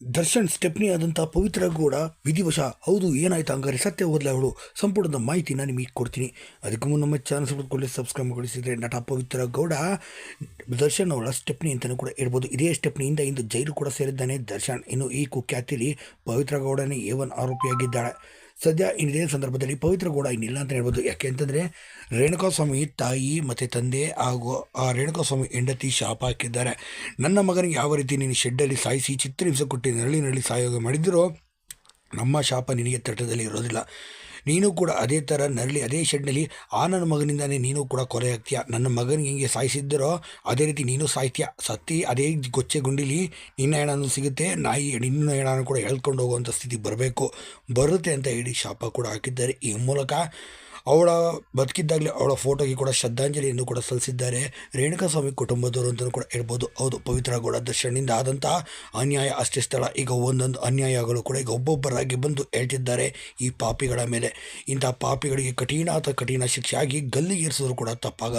Darshan stepney ಆದಂಥ ಪವಿತ್ರ ಗೌಡ, ವಿಧಿವಶ. ಹೌದು, ಏನಾಯ್ತು ಹಂಗಾರೆ? ಸತ್ಯ ಓದಲ ಅವಳು? ಸಂಪೂರ್ಣದ ಮಾಹಿತಿ ನಾನು ನಿಮಗೆ ಕೊಡ್ತೀನಿ. ಅದಕ್ಕೂ ಮುನ್ನ ನಮ್ಮ ಚಾನಲ್ ಸಬ್ಸ್ಕ್ರೈಬ್ ಸಬ್ಸ್ಕ್ರೈಬ್ ಮಾಡಿಸಿದ್ರೆ ನಟ ಪವಿತ್ರ ಗೌಡ, ದರ್ಶನ್ ಅವಳ ಸ್ಟೆಪ್ನಿ ಅಂತಲೂ ಕೂಡ ಹೇಳ್ಬೋದು. ಇದೇ ಸ್ಟೆಪ್ನಿಯಿಂದ ಇಂದು ಜೈಲು ಕೂಡ ಸೇರಿದ್ದಾನೆ ದರ್ಶನ್. ಇನ್ನು ಈ ಕುಖ್ಯಾತಿಲಿ ಪವಿತ್ರ ಗೌಡನೇ ಏವನ್ ಆರೋಪಿಯಾಗಿದ್ದಾಳೆ. ಸದ್ಯ ಇದೇ ಸಂದರ್ಭದಲ್ಲಿ ಪವಿತ್ರ ಕೂಡ ಇನ್ನಿಲ್ಲ ಅಂತ ಹೇಳ್ಬೋದು. ಯಾಕೆ ಅಂತಂದರೆ, ರೇಣುಕಾಸ್ವಾಮಿ ತಾಯಿ ಮತ್ತು ತಂದೆ ಹಾಗೂ, ಆ, ರೇಣುಕಾಸ್ವಾಮಿ ಹೆಂಡತಿ ಶಾಪ ಹಾಕಿದ್ದಾರೆ. ನನ್ನ ಮಗನಿಗೆ ಯಾವ ರೀತಿ ನೀನು ಶೆಡ್ಡಲ್ಲಿ ಸಾಯಿಸಿ, ಚಿತ್ರಹಿಂಸೆ ಕೊಟ್ಟು ನರಳಿ ನರಳಿ ಸಾಯೋಗ ಮಾಡಿದಿರೋ, ನಮ್ಮ ಶಾಪ ನಿನಗೆ ತಟ್ಟದಲ್ಲಿ ಇರೋದಿಲ್ಲ. ನೀನು ಕೂಡ ಅದೇ ಥರ ನರಳಿ, ಅದೇ ಶೆಡ್ನಲ್ಲಿ ಆ ನನ್ನ ಮಗನಿಂದಾನೇ ನೀನು ಕೂಡ ಕೊಲೆ ಆಗ್ತೀಯ? ನನ್ನ ಮಗನಿಗೆ ಹಿಂಗೆ ಸಾಯಿಸಿದ್ದರೋ, ಅದೇ ರೀತಿ ನೀನು ಸಾಯ್ತೀಯ? ಸತ್ತಿ ಅದೇ ಗೊಚ್ಚೆ ಗುಂಡಿಲಿ ನಿನ್ನ ಹೆಣನೂ ಸಿಗುತ್ತೆ, ನಾಯಿ ನಿನ್ನ ಹೆಣನೂ ಕೂಡ ಹೇಳ್ಕೊಂಡು ಹೋಗುವಂಥ ಸ್ಥಿತಿ ಬರಬೇಕು. ಬರುತ್ತೆ ಅಂತ ಹೇಳಿ ಶಾಪ ಕೂಡ ಹಾಕಿದ್ದಾರೆ. ಈ ಮೂಲಕ ಅವಳ ಬದುಕಿದ್ದಾಗಲೇ ಅವಳ ಫೋಟೋಗೆ ಕೂಡ ಶ್ರದ್ಧಾಂಜಲಿಯನ್ನು ಕೂಡ ಸಲ್ಲಿಸಿದ್ದಾರೆ. ರೇಣುಕಾಸ್ವಾಮಿ ಕುಟುಂಬದವರು ಅಂತಲೂ ಕೂಡ ಹೇಳ್ಬೋದು, ಹೌದು, ಪವಿತ್ರ ಗೌಡ ದರ್ಶನದಿಂದ ಆದಂತಹ ಅನ್ಯಾಯ ಅಷ್ಟೇ ಸ್ಥಳ. ಈಗ ಒಂದೊಂದು ಅನ್ಯಾಯಗಳು ಕೂಡ ಈಗ ಒಬ್ಬೊಬ್ಬರಾಗಿ ಬಂದು ಹೇಳ್ತಿದ್ದಾರೆ ಈ ಪಾಪಿಗಳ ಮೇಲೆ. ಇಂಥ ಪಾಪಿಗಳಿಗೆ ಕಠಿಣ ಅಥವಾ ಕಠಿಣ ಶಿಕ್ಷೆ ಆಗಿ ಗಲ್ಲಿಗೇರಿಸಿದ್ರು ಕೂಡ ತಪ್ಪಾಗಲ್ಲ.